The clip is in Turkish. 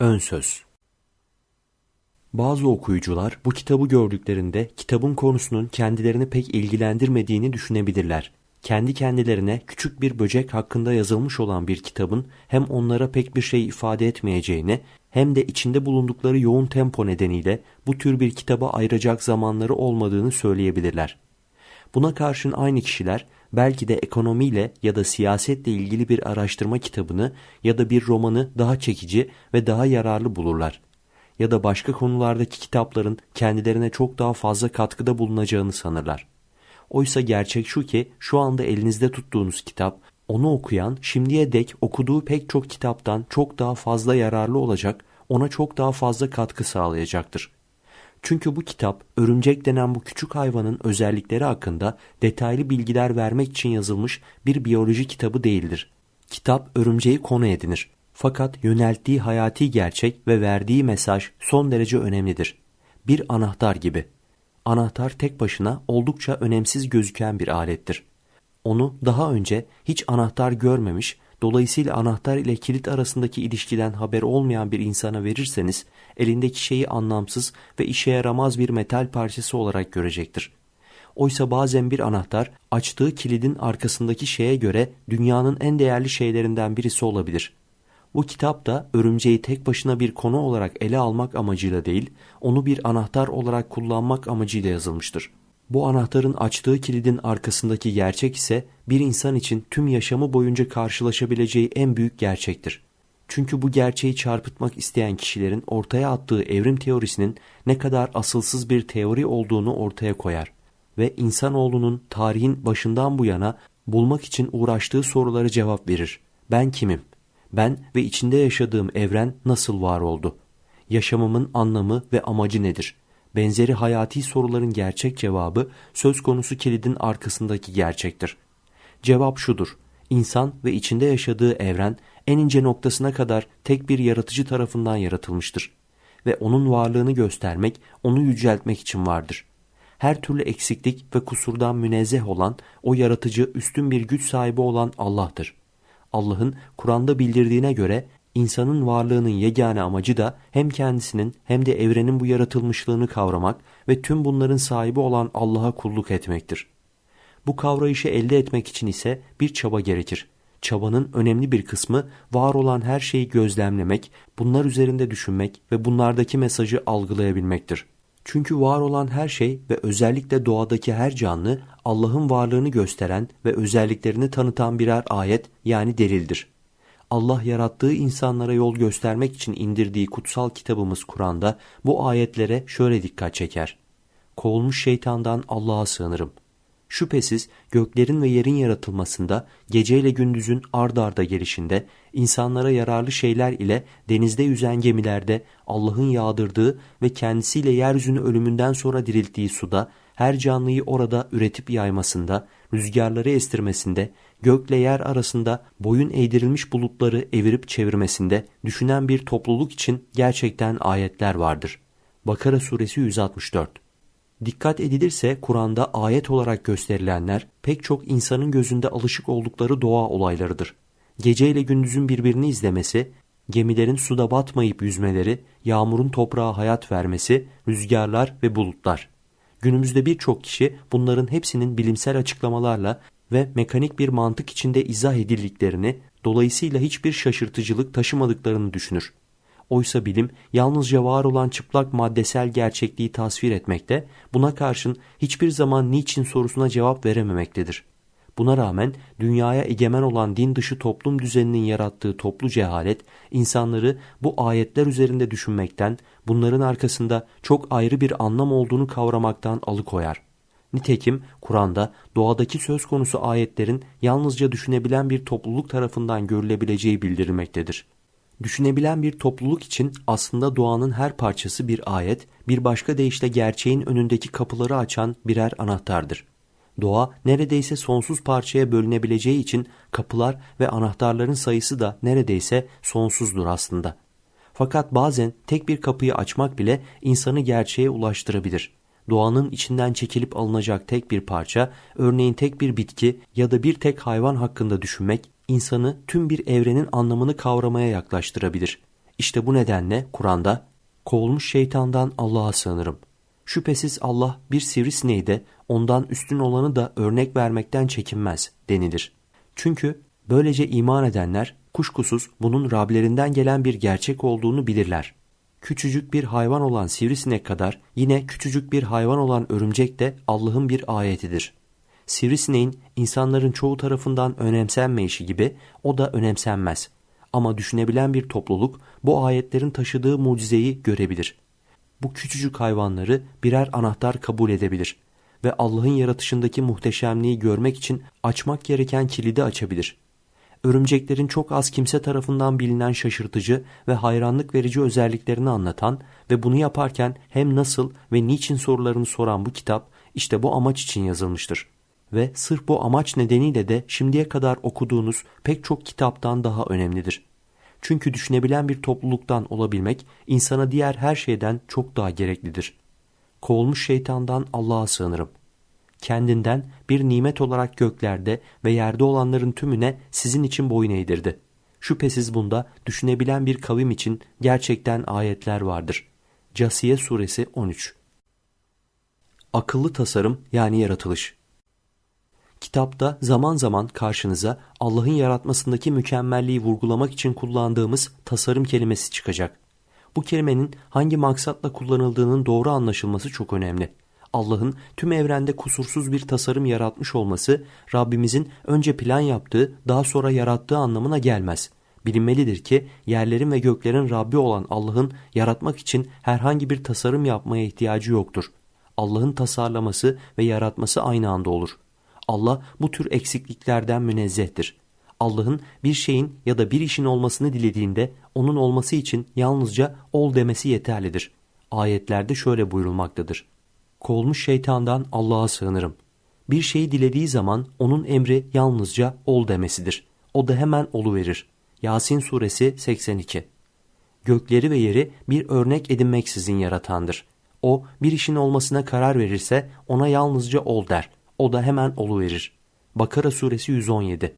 Ön Söz Bazı okuyucular bu kitabı gördüklerinde kitabın konusunun kendilerini pek ilgilendirmediğini düşünebilirler. Kendi kendilerine küçük bir böcek hakkında yazılmış olan bir kitabın hem onlara pek bir şey ifade etmeyeceğini hem de içinde bulundukları yoğun tempo nedeniyle bu tür bir kitaba ayıracak zamanları olmadığını söyleyebilirler. Buna karşın aynı kişiler belki de ekonomiyle ya da siyasetle ilgili bir araştırma kitabını ya da bir romanı daha çekici ve daha yararlı bulurlar. Ya da başka konulardaki kitapların kendilerine çok daha fazla katkıda bulunacağını sanırlar. Oysa gerçek şu ki şu anda elinizde tuttuğunuz kitap onu okuyan şimdiye dek okuduğu pek çok kitaptan çok daha fazla yararlı olacak, ona çok daha fazla katkı sağlayacaktır. Çünkü bu kitap örümcek denen bu küçük hayvanın özellikleri hakkında detaylı bilgiler vermek için yazılmış bir biyoloji kitabı değildir. Kitap örümceği konu edinir. Fakat yönelttiği hayati gerçek ve verdiği mesaj son derece önemlidir. Bir anahtar gibi. Anahtar tek başına oldukça önemsiz gözüken bir alettir. Onu daha önce hiç anahtar görmemiş Dolayısıyla anahtar ile kilit arasındaki ilişkiden haber olmayan bir insana verirseniz elindeki şeyi anlamsız ve işe yaramaz bir metal parçası olarak görecektir. Oysa bazen bir anahtar açtığı kilidin arkasındaki şeye göre dünyanın en değerli şeylerinden birisi olabilir. Bu kitap da örümceği tek başına bir konu olarak ele almak amacıyla değil, onu bir anahtar olarak kullanmak amacıyla yazılmıştır. Bu anahtarın açtığı kilidin arkasındaki gerçek ise bir insan için tüm yaşamı boyunca karşılaşabileceği en büyük gerçektir. Çünkü bu gerçeği çarpıtmak isteyen kişilerin ortaya attığı evrim teorisinin ne kadar asılsız bir teori olduğunu ortaya koyar ve insanoğlunun tarihin başından bu yana bulmak için uğraştığı soruları cevap verir. Ben kimim? Ben ve içinde yaşadığım evren nasıl var oldu? Yaşamımın anlamı ve amacı nedir? Benzeri hayati soruların gerçek cevabı söz konusu kilidin arkasındaki gerçektir. Cevap şudur. İnsan ve içinde yaşadığı evren en ince noktasına kadar tek bir yaratıcı tarafından yaratılmıştır ve onun varlığını göstermek, onu yüceltmek için vardır. Her türlü eksiklik ve kusurdan münezzeh olan, o yaratıcı üstün bir güç sahibi olan Allah'tır. Allah'ın Kur'an'da bildirdiğine göre İnsanın varlığının yegane amacı da hem kendisinin hem de evrenin bu yaratılmışlığını kavramak ve tüm bunların sahibi olan Allah'a kulluk etmektir. Bu kavrayışı elde etmek için ise bir çaba gerekir. Çabanın önemli bir kısmı var olan her şeyi gözlemlemek, bunlar üzerinde düşünmek ve bunlardaki mesajı algılayabilmektir. Çünkü var olan her şey ve özellikle doğadaki her canlı Allah'ın varlığını gösteren ve özelliklerini tanıtan birer ayet yani delildir. Allah yarattığı insanlara yol göstermek için indirdiği kutsal kitabımız Kur'an'da bu ayetlere şöyle dikkat çeker. Kovulmuş şeytandan Allah'a sığınırım. Şüphesiz göklerin ve yerin yaratılmasında, geceyle gündüzün ard arda gelişinde, insanlara yararlı şeyler ile denizde yüzen gemilerde Allah'ın yağdırdığı ve kendisiyle yeryüzünü ölümünden sonra dirilttiği suda, her canlıyı orada üretip yaymasında, rüzgarları estirmesinde, gökle yer arasında boyun eğdirilmiş bulutları evirip çevirmesinde düşünen bir topluluk için gerçekten ayetler vardır. Bakara suresi 164 Dikkat edilirse Kur'an'da ayet olarak gösterilenler pek çok insanın gözünde alışık oldukları doğa olaylarıdır. Gece ile gündüzün birbirini izlemesi, gemilerin suda batmayıp yüzmeleri, yağmurun toprağa hayat vermesi, rüzgarlar ve bulutlar. Günümüzde birçok kişi bunların hepsinin bilimsel açıklamalarla ve mekanik bir mantık içinde izah edildiklerini, dolayısıyla hiçbir şaşırtıcılık taşımadıklarını düşünür. Oysa bilim yalnızca var olan çıplak maddesel gerçekliği tasvir etmekte, buna karşın hiçbir zaman niçin sorusuna cevap verememektedir. Buna rağmen dünyaya egemen olan din dışı toplum düzeninin yarattığı toplu cehalet, insanları bu ayetler üzerinde düşünmekten, bunların arkasında çok ayrı bir anlam olduğunu kavramaktan alıkoyar. Nitekim Kur'an'da doğadaki söz konusu ayetlerin yalnızca düşünebilen bir topluluk tarafından görülebileceği bildirilmektedir. Düşünebilen bir topluluk için aslında doğanın her parçası bir ayet, bir başka deyişle gerçeğin önündeki kapıları açan birer anahtardır. Doğa neredeyse sonsuz parçaya bölünebileceği için kapılar ve anahtarların sayısı da neredeyse sonsuzdur aslında. Fakat bazen tek bir kapıyı açmak bile insanı gerçeğe ulaştırabilir doğanın içinden çekilip alınacak tek bir parça, örneğin tek bir bitki ya da bir tek hayvan hakkında düşünmek, insanı tüm bir evrenin anlamını kavramaya yaklaştırabilir. İşte bu nedenle Kur'an'da kovulmuş şeytandan Allah'a sığınırım. Şüphesiz Allah bir sivrisineği de ondan üstün olanı da örnek vermekten çekinmez denilir. Çünkü böylece iman edenler kuşkusuz bunun Rablerinden gelen bir gerçek olduğunu bilirler. Küçücük bir hayvan olan sivrisinek kadar yine küçücük bir hayvan olan örümcek de Allah'ın bir ayetidir. Sivrisineğin insanların çoğu tarafından önemsenmeyişi gibi o da önemsenmez. Ama düşünebilen bir topluluk bu ayetlerin taşıdığı mucizeyi görebilir. Bu küçücük hayvanları birer anahtar kabul edebilir ve Allah'ın yaratışındaki muhteşemliği görmek için açmak gereken kilidi açabilir. Örümceklerin çok az kimse tarafından bilinen şaşırtıcı ve hayranlık verici özelliklerini anlatan ve bunu yaparken hem nasıl ve niçin sorularını soran bu kitap işte bu amaç için yazılmıştır. Ve sırf bu amaç nedeniyle de şimdiye kadar okuduğunuz pek çok kitaptan daha önemlidir. Çünkü düşünebilen bir topluluktan olabilmek insana diğer her şeyden çok daha gereklidir. Kovulmuş şeytandan Allah'a sığınırım. Kendinden bir nimet olarak göklerde ve yerde olanların tümüne sizin için boyun eğdirdi. Şüphesiz bunda düşünebilen bir kavim için gerçekten ayetler vardır. Casiye suresi 13 Akıllı tasarım yani yaratılış Kitapta zaman zaman karşınıza Allah'ın yaratmasındaki mükemmelliği vurgulamak için kullandığımız tasarım kelimesi çıkacak. Bu kelimenin hangi maksatla kullanıldığının doğru anlaşılması çok önemli. Allah'ın tüm evrende kusursuz bir tasarım yaratmış olması Rabbimizin önce plan yaptığı daha sonra yarattığı anlamına gelmez. Bilinmelidir ki yerlerin ve göklerin Rabbi olan Allah'ın yaratmak için herhangi bir tasarım yapmaya ihtiyacı yoktur. Allah'ın tasarlaması ve yaratması aynı anda olur. Allah bu tür eksikliklerden münezzehtir. Allah'ın bir şeyin ya da bir işin olmasını dilediğinde onun olması için yalnızca ol demesi yeterlidir. Ayetlerde şöyle buyurulmaktadır. Kovulmuş şeytandan Allah'a sığınırım. Bir şeyi dilediği zaman onun emri yalnızca ol demesidir. O da hemen olu verir. Yasin suresi 82 Gökleri ve yeri bir örnek edinmeksizin yaratandır. O bir işin olmasına karar verirse ona yalnızca ol der. O da hemen olu verir. Bakara suresi 117